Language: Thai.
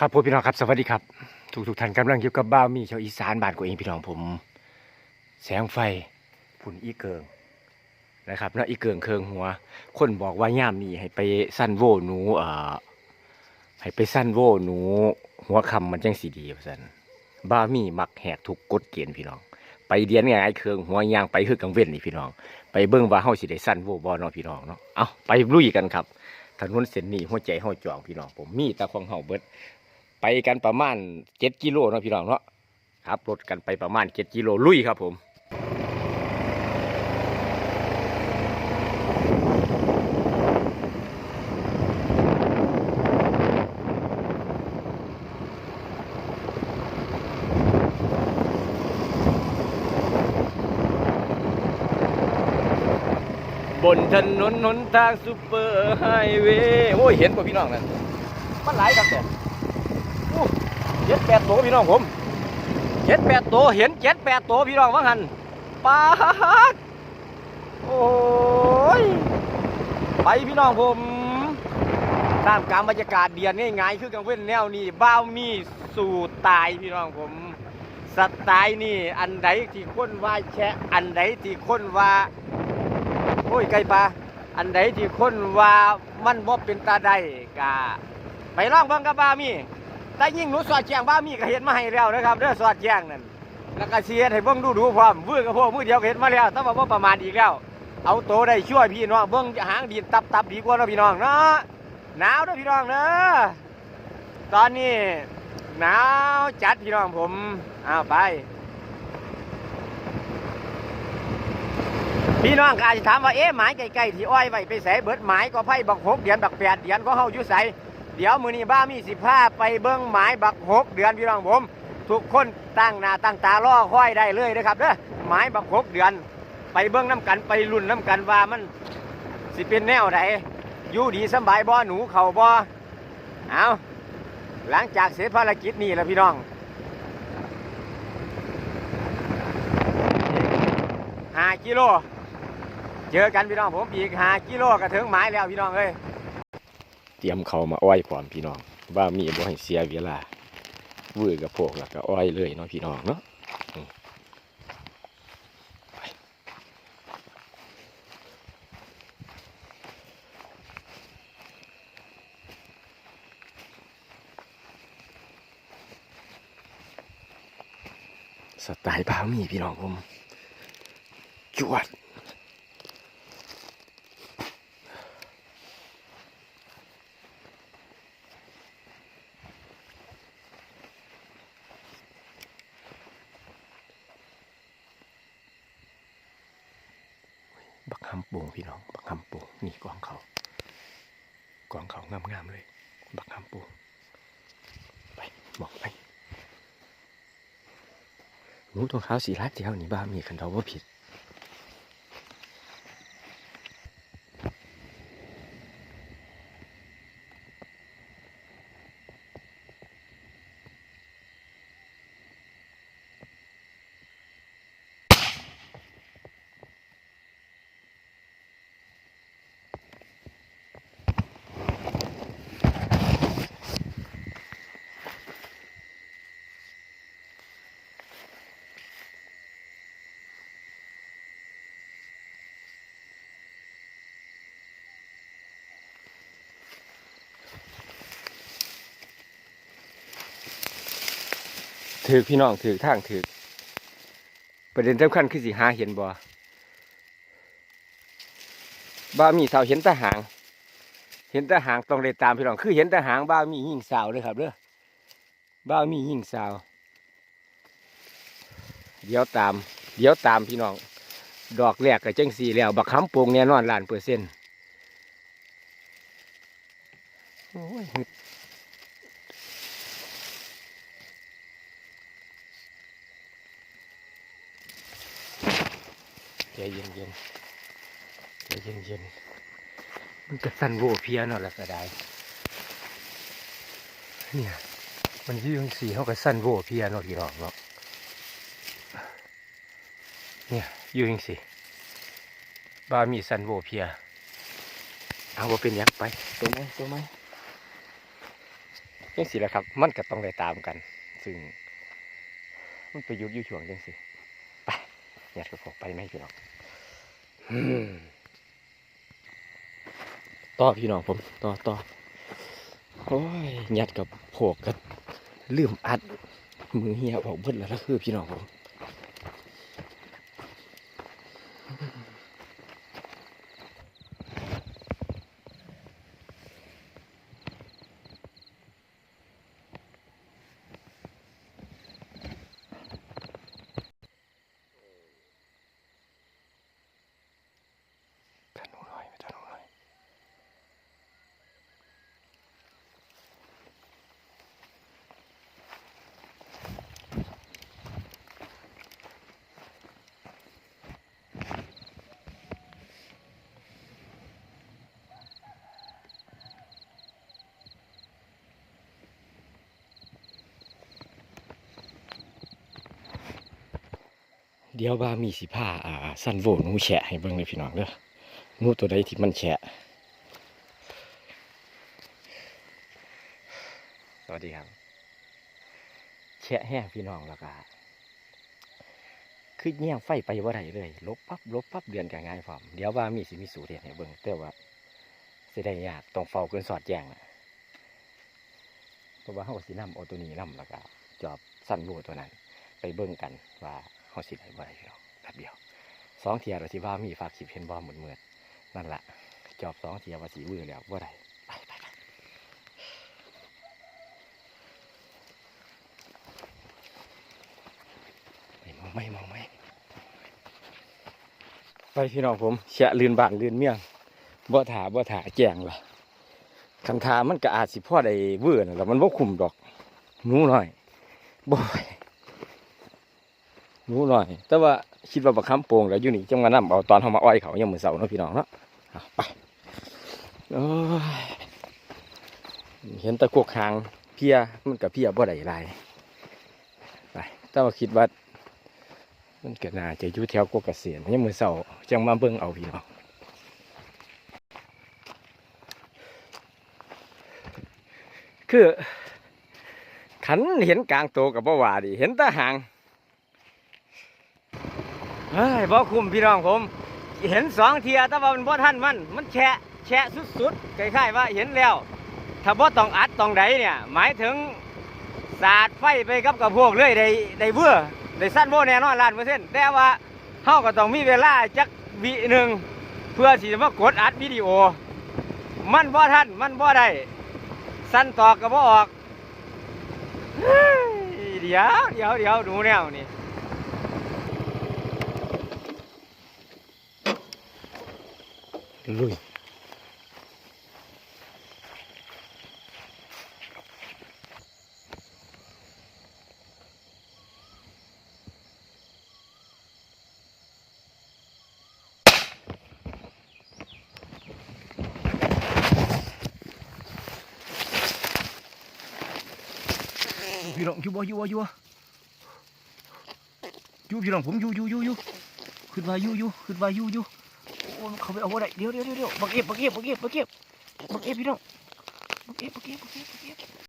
ครับพี่น้องครับสวัสดีครับทุกทุกท่านกำลังอยู่กับบ้ามีชาวอีสานบ้านกูเองพี่น้องผม แสงไฟพุ่นอีเกิงนะครับนะอีเกิงเคืองหัว คนบอกว่าย่ามนี้ให้ไปสั้นโวหนูเอ่อให้ไปสั้นโวหนู หัวคำมันจังสีดีว่าซั่นบ้ามีมักแหกทุกกฎเกณฑ์พี่น้อง ไปเดียนง่ายเคืองหัวยางไปคือกังเว้นนี่พี่น้อง ไปเบิ่งว่าเฮาสิได้สั้นโวบ่เนาะพี่น้องเนาะเอาไปลุยกันครับถนนเส้นนี้หัวใจเฮาจองพี่น้องผมมีตาของเฮาเบิด ไปกันประมาณเจ็ดกิโลนะพี่น้องเนาะครับรถกันไปประมาณเจ็ดกิโลลุยครับผมบนถนนหนทางซูเปอร์ไฮเวย์โอ้ย เห็นป่ะพี่น้องนั่นมันหลายครับแต่ย เจ็ดแปดตัวพี่น้องผมเจ็ดแปดตัวเห็นเจ็ดแปดตัวพี่น้องว่าหันปาดโอ้ยไปพี่น้องผมตามการบรรยากาศเดียนง่ายๆคือกังเว้นแนวนี้บ้าวมีสู่ตายพี่น้องผมสไตล์นี่อันใดที่คนว่าแชะอันใดที่คนว่าโอ้ยไก่ปลาอันใดที่คนว่ามันบ่เป็นตาได้กะไปลองบิ่งกับบ้ามี แต่ยิ่งหนูสอดแจงบ้ามีก็เห็นมาให้แล้วนะครับเด้องสอดแจงนั่นแล้วก็เสียให้เบิ่งดูดูพร้อมวื้อกับพวกมือเดียวเห็นมาแล้วแต่ว่าประมาณอีกแล้ว เอาโตได้ช่วยพี่น้องเบิ่งหางดินตับตับดีกว่านะพี่น้องเนาะหนาวเด้อพี่น้องเด้อตอนนี้หนาวจัดพี่น้องผมเอาไป พี่น้องก็อาจจะถามว่าเอ๊ะหมายไกลๆที่อ้อยไว้ไปใส่เบิดหมายก็ไพ่บักหกเดือนบักแปดเดือนก็เฮาอยู่ใส เดี๋ยวมือนี้บ้ามีสิผ้าไปเบิ้งหมายบักหกเดือนพี่น้องผม ทุกคนตั้งหน้าตั้งตารอค่อยได้เลยนะครับเด้อหมายบักหกเดือน ไปเบิ้งน้ำกันไปรุ่นน้ำกันว่ามันสิเป็นแนวไหนอยู่ดีสบายบ่หนูเข่าบ่เอาหลังจากเสร็จภารกิจนี่แล้วพี่น้องห้ากิโล เจอกันพี่น้องผมอีกห้ากิโลก็ถึงหมายแล้วพี่น้องเอ้ย เตรียมเขามาอ้อยพร้อมพี่น้อง ว่ามีบ่ให้เสียเวลาวื้อกับพวกแล้วก็อ้อยเลยเนาะพี่น้องเนาะสไตล์บ่ามีพี่น้องผมจวด บักคำโป่งพี่น้อง บักคำป่งนี่กองเขากองเขางามๆเลย บักคำป่งไปบอกไปหนูตรงเท้าสีรัดเดียวนี่บ้ามีคันเราว่าผิด ถือพี่น้องถือทางถือประเด็นสำคัญคือสิหาเห็นบ่บ้ามีสาวเห็นต่หาง เห็นต่หางต้องเลยตามพี่น้องคือเห็นต่หางบ้ามียิ่งสาวเลยครับเด้อบ้ามียิ่งสาว เดี๋ยวตาม เดี๋ยวตามพี่น้อง ดอกแรกกับเจังสีแล้ว บักคำโป่งแน่นอนล้านเปอร์เซ็นต์โอ้ย ใจเย็นเย็นๆใจเย็นเย็นๆมันก็สั่นโวเพลียเนาะละก็ได้เนี่ย มันอยืงสีเขาก็สั่นโวเพลียเนาะพี่น้องเนาะเนี่ยอยืงสีบามีสั่นโวเพลีย เอาว่าเป็นหยักษ์ไปตัวไหมตัวไหมจังสิแหละครับ มันก็ต้องได้ตามกัน ซึ่ง มันไปยุดอยุ่ช่วงจังสิไป ยัดกับผมไปไหมพี่น้องอืมต่อพี่น้องผมต่อต่อโอ้ยยัดกับโผกกับลืมอัดมือเหี่ยบอกเบิ้ลแล้วคือพี่น้องผม กันหนูหน่อยไปกันหนูหน่อยเดี๋ยวว่ามีสิผ้าอ่าสั้นโหวนูแฉะให้เบิ่งเลยพี่น้องเด้อนูตัวใดที่มันแฉะสวัสดีครับแฉะแห้งพี่น้องแล้วก็คือเงี้ยงไฟไปว่าไรเลย ลบปั๊บลบปั๊บเดือนกันง่ายพร้อมเดี๋ยวว่ามีสิมีสูตรเด็ดให้เบิ่งแต่ว่าเสิได้ยยากต้องเฝ้าเกินสอดแจ้งนะเพราะว่าเขาสินำเอตัวนี้น้ำแล้วก็จอบสั้นรูตัวนั้น ไปเบิ่งกันว่า เขาสิได้บ่ได้พี่น้องแป๊บเดียวสองเทียเราที่ว่ามีฝากคลิปเห็นบ่เหมือนเมือดนั่นแหละจอบสองเทียว่าสีวือแล้วว่าไรไปไปไปไปมองไม่มองไม่ไปพี่น้องผมเฉะลืนบ้านลืนเมี่ยงบ่ถาบ่ถาแจงล่ะคันทามันก็อาจสิพ่อได้เวื่อนั่นแหละมันบ่คุมดอกหนูน้อยบ่ไหวหนูน้อย แต่ว่าคิดว่าบักคำโป่งแล้วอยู่นี่จังมานํเอาตอนเฮามาอ้อยเขายังเหมื้อเช้าเนาะพี่น้องเนาะเอาไปเห็นตะกวกหางเพียมันก็เพียบ่ได้หลายไปแต่ว่าคิดว่ามันเก็น่าจะอยู่แถวกวกเกษียณยังเหมือนเสาจังมาเบิ่งเอาพี่น้องคือขันเห็นกลางโตกับบ่าวาดิเห็นตาหาง เฮ้ยบ่คุ้มพี่น้องผม เห็นสองเทียแต่ว่ามันบ่ทันมัน มันแฉะแฉะสุดๆคล้ายๆว่าเห็นแล้ว ถ้าบ่ต้องอัดต้องใดเนี่ย หมายถึงสาดไฟไปกับกับพวกเลยได้ได้เบื่อได้สั้นโบแน่นอนล้านเปอร์เซ็นต์แต่ว่าเฮาก็ต้องมีเวลาจักวิหนึ่งเพื่อที่จะมากดอัดวิดีโอ มันบ่ทันมันบ่ได้สั้นตอกก็บ่ออกเฮ้ยเดี๋ยวเดี๋ยวเดี๋ยวดูแนวนี่ ลุยพี่น้องอยู่บ่อยู่บ่อยู่บ่อยู่พี่น้องผมอยู่อยู่อยู่อยู่ขึ้นมาอยู่อยู่ขึ้นมาอยู่อยู่โอ้ เขาไปเอาอะไรเดี๋ยวเดี๋ยวเดี๋ยวบักเอฟบักเอฟบักเอฟบักเอฟบักเอฟพี่น้องบักเอฟบักเอฟบักเอฟบักเอฟ